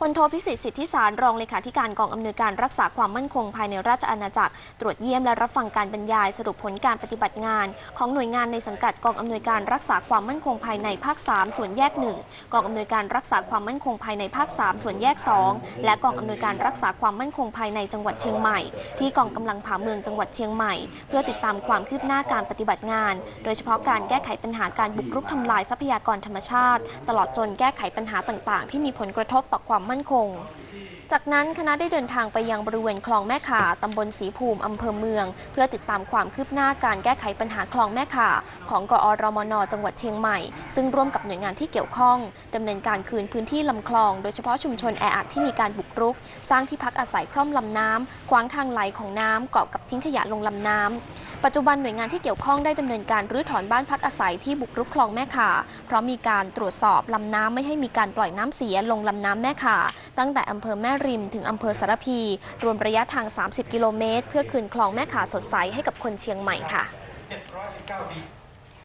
พลโทพิสิทธิ์สิทธิสารรองเลขาธิการกองอำนวยการรักษาความมั่นคงภายในราชอาณาจักร ตรวจเยี่ยมและรับฟังการบรรยายสรุปผลการปฏิบัติงาน ของหน่วยงานในสังกัดกองอำนวยการรักษาความมั่นคงภายในภาค 3 ส่วนแยก 1 กองอำนวยการรักษาความมั่นคงภายในภาค 3 ส่วนแยก 2 และกองอำนวยการรักษาความมั่นคงภายในจังหวัดเชียงใหม่ ที่กองกำลังผาเมืองจังหวัดเชียงใหม่ เพื่อติดตามความคืบหน้าการปฏิบัติงาน โดยเฉพาะการแก้ไขปัญหาการบุกรุกทำลายทรัพยากรธรรมชาติ ตลอดจนแก้ไขปัญหาต่าง ๆ ที่มีผลกระทบต่อความมั่นคง จากนั้นคณะได้เดินทางไปยังบริเวณคลองแม่ข่าตำบลศรีภูมิอำเภอเมือง เพื่อติดตามความคืบหน้าการแก้ไขปัญหาคลองแม่ข่าของกอรมน จังหวัดเชียงใหม่ ซึ่งร่วมกับหน่วยงานที่เกี่ยวข้องดำเนินการคืนพื้นที่ลำคลอง โดยเฉพาะชุมชนแออัดที่มีการบุกรุก สร้างที่พักอาศัยคร่อมลำน้ำขวางทางไหลของน้ำเกาะกับทิ้งขยะลงลำน้ำ ปัจจุบันหน่วยงานที่เกี่ยวข้องได้ดำเนินการรื้อถอนบ้านพักอาศัยที่บุกรุกคลองแม่ข่าเพราะมีการตรวจสอบลำน้ำไม่ให้มีการปล่อยน้ำเสียลงลำน้ำแม่ข่าตั้งแต่อำเภอแม่ริมถึงอำเภอสารพี รวมระยะทาง 30 กิโลเมตร เพื่อคืนคลองแม่ข่าสดใสให้กับคนเชียงใหม่ค่ะ